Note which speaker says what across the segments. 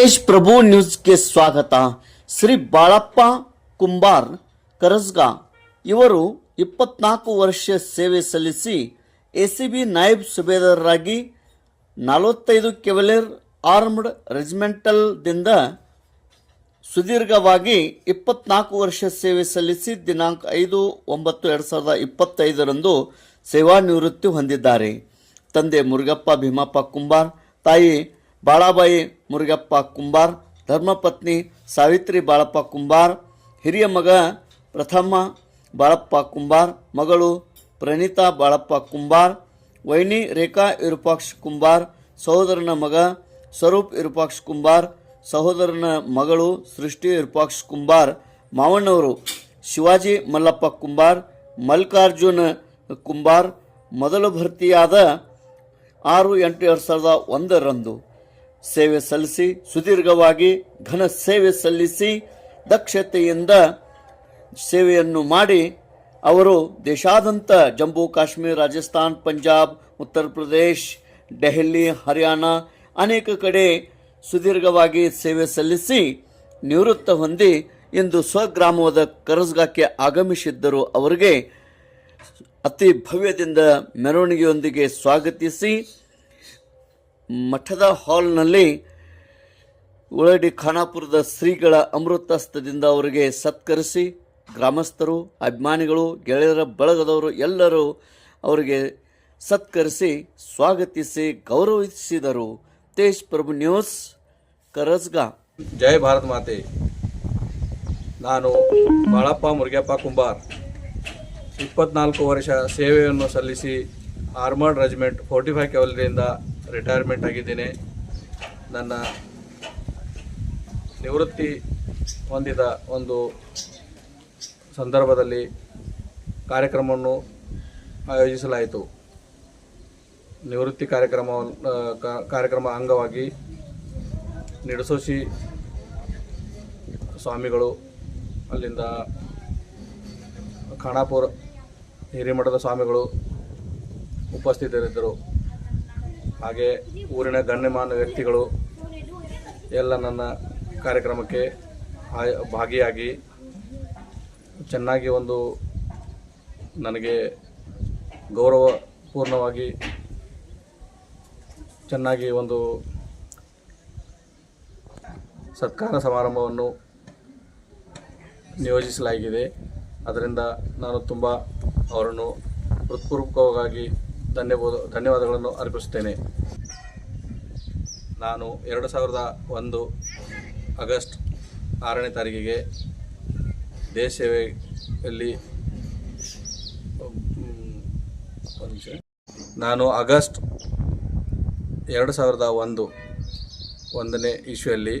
Speaker 1: ತೇಜ್ ಪ್ರಭು ನ್ಯೂಸ್ಗೆ ಸ್ವಾಗತ. ಶ್ರೀ ಬಾಳಪ್ಪ ಕುಂಬಾರ್, ಕರಸ್ಗಾ. ಇವರು ಇಪ್ಪತ್ನಾಲ್ಕು ವರ್ಷ ಸೇವೆ ಸಲ್ಲಿಸಿ ಎಸಿಬಿ ನಾಯಬ್ ಸುಬೇದಾರರಾಗಿ ನಲವತ್ತೈದು ಕೆವಲೇರ್ ಆರ್ಮ್ಡ್ ರೆಜಿಮೆಂಟಲ್ದಿಂದ ಸುದೀರ್ಘವಾಗಿ ಇಪ್ಪತ್ನಾಲ್ಕು ವರ್ಷ ಸೇವೆ ಸಲ್ಲಿಸಿ ದಿನಾಂಕ ಐದು ಒಂಬತ್ತು ಎರಡು ಸಾವಿರದ ಇಪ್ಪತ್ತೈದರಂದು ಸೇವಾನಿವೃತ್ತಿ ಹೊಂದಿದ್ದಾರೆ. ತಂದೆ ಮುರುಗಪ್ಪ ಭೀಮಪ್ಪ ಕುಂಬಾರ್, ತಾಯಿ ಬಾಳಾಬಾಯಿ ಮುರುಗಪ್ಪ ಕುಂಬಾರ್, ಧರ್ಮಪತ್ನಿ ಸಾವಿತ್ರಿ ಬಾಳಪ್ಪ ಕುಂಬಾರ್, ಹಿರಿಯ ಮಗ ಪ್ರಥಮ ಬಾಳಪ್ಪ ಕುಂಬಾರ್, ಮಗಳು ಪ್ರಣೀತಾ ಬಾಳಪ್ಪ ಕುಂಬಾರ್, ವೈನಿ ರೇಖಾ ವಿರೂಪಾಕ್ಷ ಕುಂಬಾರ್, ಸಹೋದರನ ಮಗ ಸ್ವರೂಪ್ ವಿರೂಪಾಕ್ಷ ಕುಂಬಾರ್, ಸಹೋದರನ ಮಗಳು ಸೃಷ್ಟಿ ವಿರೂಪಾಕ್ಷ ಕುಂಬಾರ್, ಮಾವಣ್ಣವರು ಶಿವಾಜಿ ಮಲ್ಲಪ್ಪ ಕುಂಬಾರ್, ಮಲ್ಲಿಕಾರ್ಜುನ ಕುಂಬಾರ್, ಮೊದಲು ಭರ್ತಿಯಾದ ಆರು ಎಂಟು ಎರಡು ಸಾವಿರದ ಒಂದರಂದು. ಸೇವೆ ಸಲ್ಲಿಸಿ, ಸುದೀರ್ಘವಾಗಿ ಘನ ಸೇವೆ ಸಲ್ಲಿಸಿ, ದಕ್ಷತೆಯಿಂದ ಸೇವೆಯನ್ನು ಮಾಡಿ, ಅವರು ದೇಶಾದ್ಯಂತ ಜಮ್ಮು, ಕಾಶ್ಮೀರ, ರಾಜಸ್ಥಾನ್, ಪಂಜಾಬ್, ಉತ್ತರ ಪ್ರದೇಶ್, ದೆಹಲಿ, ಹರಿಯಾಣ ಅನೇಕ ಕಡೆ ಸುದೀರ್ಘವಾಗಿ ಸೇವೆ ಸಲ್ಲಿಸಿ ನಿವೃತ್ತ ಹೊಂದಿ ಇಂದು ಸ್ವಗ್ರಾಮವಾದ ಕರಸ್ಗಾಕ್ಕೆ ಆಗಮಿಸಿದ್ದರು. ಅವರಿಗೆ ಅತಿ ಭವ್ಯದಿಂದ ಮೆರವಣಿಗೆಯೊಂದಿಗೆ ಸ್ವಾಗತಿಸಿ ಮಠದ ಹಾಲ್ನಲ್ಲಿ ಉಳಡಿ ಖಾನಾಪುರದ ಶ್ರೀಗಳ ಅಮೃತಸ್ತದಿಂದ ಅವರಿಗೆ ಸತ್ಕರಿಸಿ ಗ್ರಾಮಸ್ಥರು, ಅಭಿಮಾನಿಗಳು, ಗೆಳೆಯರ ಬಳಗದವರು ಎಲ್ಲರೂ ಅವರಿಗೆ ಸತ್ಕರಿಸಿ ಸ್ವಾಗತಿಸಿ ಗೌರವಿಸಿದರು. ತೇಜ್ ಪ್ರಭು ನ್ಯೂಸ್ ಕರಜ್ಗ
Speaker 2: ಜೈ ಭಾರತ್ ಮಾತೆ. ನಾನು ಬಾಳಪ್ಪ ಮುರುಗಪ್ಪ ಕುಂಬಾರ್. ಇಪ್ಪತ್ನಾಲ್ಕು ವರ್ಷ ಸೇವೆಯನ್ನು ಸಲ್ಲಿಸಿ armoured regiment forty five retirement ಆಗಿದ್ದೇನೆ. ನನ್ನ ನಿವೃತ್ತಿ ಹೊಂದಿದ ಒಂದು ಸಂದರ್ಭದಲ್ಲಿ ಕಾರ್ಯಕ್ರಮವನ್ನು ಆಯೋಜಿಸಲಾಯಿತು. ನಿವೃತ್ತಿ ಕಾರ್ಯಕ್ರಮ ಕಾರ್ಯಕ್ರಮ ಅಂಗವಾಗಿ ನಿಡಸೋಶಿ ಸ್ವಾಮಿಗಳು ಅಲ್ಲಿಂದ ಖಾಣಾಪುರ ಹಿರಿಮಠದ ಸ್ವಾಮಿಗಳು ಉಪಸ್ಥಿತರಿದ್ದರು. ಹಾಗೆ ಊರಿನ ಗಣ್ಯಮಾನ್ಯ ವ್ಯಕ್ತಿಗಳು ಎಲ್ಲ ನನ್ನ ಕಾರ್ಯಕ್ರಮಕ್ಕೆ ಭಾಗಿಯಾಗಿ ಚೆನ್ನಾಗಿ ಒಂದು ನನಗೆ ಗೌರವಪೂರ್ಣವಾಗಿ ಚೆನ್ನಾಗಿ ಒಂದು ಸತ್ಕಾರ ಸಮಾರಂಭವನ್ನು ನಿಯೋಜಿಸಲಾಗಿದೆ. ಅದರಿಂದ ನಾನು ತುಂಬ ಅವರನ್ನು ಹೃತ್ಪೂರ್ವಕವಾಗಿ ಧನ್ಯವಾದ, ಧನ್ಯವಾದಗಳನ್ನು ಅರ್ಪಿಸುತ್ತೇನೆ. ನಾನು ಎರಡು ಸಾವಿರದ ಒಂದು ಆಗಸ್ಟ್ ಆರನೇ ತಾರೀಕಿಗೆ ದೇಶ ಸೇವೆಯಲ್ಲಿ ನಾನು ಆಗಸ್ಟ್ ಎರಡು ಸಾವಿರದ ಒಂದು, ಒಂದನೇ ಇಶ್ಯೂಯಲ್ಲಿ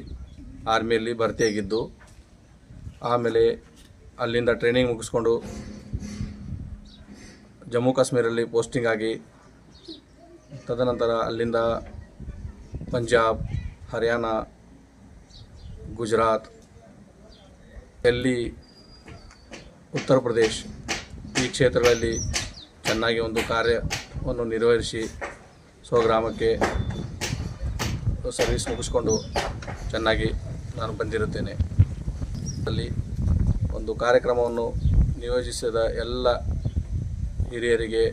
Speaker 2: ಆರ್ಮಿಯಲ್ಲಿ ಭರ್ತಿಯಾಗಿದ್ದು, ಆಮೇಲೆ ಅಲ್ಲಿಂದ ಟ್ರೈನಿಂಗ್ ಮುಗಿಸ್ಕೊಂಡು ಜಮ್ಮು ಕಾಶ್ಮೀರಲ್ಲಿ ಪೋಸ್ಟಿಂಗ್ ಆಗಿ, ತದನಂತರ ಅಲ್ಲಿಂದ ಪಂಜಾಬ್, ಹರಿಯಾಣ, ಗುಜರಾತ್, ಡೆಲ್ಲಿ, ಉತ್ತರ ಪ್ರದೇಶ್ ಈ ಕ್ಷೇತ್ರಗಳಲ್ಲಿ ಚೆನ್ನಾಗಿ ಒಂದು ಕಾರ್ಯವನ್ನು ನಿರ್ವಹಿಸಿ ಸ್ವಗ್ರಾಮಕ್ಕೆ ಸರ್ವಿಸ್ ಮುಗಿಸ್ಕೊಂಡು ಚೆನ್ನಾಗಿ ನಾನು ಬಂದಿರುತ್ತೇನೆ. ಅಲ್ಲಿ ಒಂದು ಕಾರ್ಯಕ್ರಮವನ್ನು ನಿಯೋಜಿಸಿದ ಎಲ್ಲ ಹಿರಿಯರಿಗೆ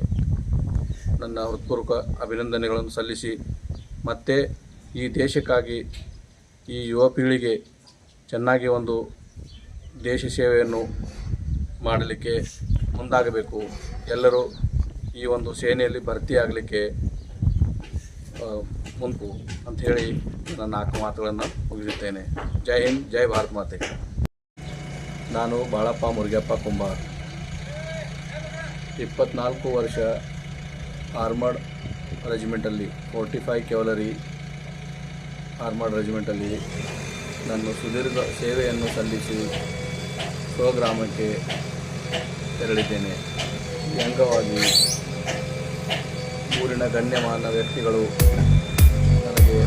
Speaker 2: ನನ್ನ ಹೃತ್ಪೂರ್ವಕ ಅಭಿನಂದನೆಗಳನ್ನು ಸಲ್ಲಿಸಿ ಮತ್ತೆ ಈ ದೇಶಕ್ಕಾಗಿ ಈ ಯುವ ಪೀಳಿಗೆ ಚೆನ್ನಾಗಿ ಒಂದು ದೇಶ ಸೇವೆಯನ್ನು ಮಾಡಲಿಕ್ಕೆ ಮುಂದಾಗಬೇಕು. ಎಲ್ಲರೂ ಈ ಒಂದು ಸೇನೆಯಲ್ಲಿ ಭರ್ತಿಯಾಗಲಿಕ್ಕೆ ಆ, ಮುಂಕು ಅಂಥೇಳಿ ನನ್ನ ನಾಲ್ಕು ಮಾತುಗಳನ್ನು ಮುಗಿಸುತ್ತೇನೆ. ಜೈ ಹಿಂದ್ ಜೈ ಭಾರತ್ ಮಾತೆ. ನಾನು ಬಾಳಪ್ಪ ಮುರುಗಪ್ಪ ಕುಂಬಾರ್. ಇಪ್ಪತ್ನಾಲ್ಕು ವರ್ಷ ಆರ್ಮರ್ಡ್ ರೆಜಿಮೆಂಟಲ್ಲಿ ಫೋರ್ಟಿ ಫೈವ್ ಕ್ಯಾವಲರಿ ಆರ್ಮರ್ಡ್ ರೆಜಿಮೆಂಟಲ್ಲಿ ನನ್ನ ಸುದೀರ್ಘ ಸೇವೆಯನ್ನು ಸಲ್ಲಿಸಿ ಸ್ವಗ್ರಾಮಕ್ಕೆ ತೆರಳಿದ್ದೇನೆ ಈ ಅಂಗವಾಗಿ ಊರಿನ ಗಣ್ಯಮಾನ ವ್ಯಕ್ತಿಗಳು ನನಗೆ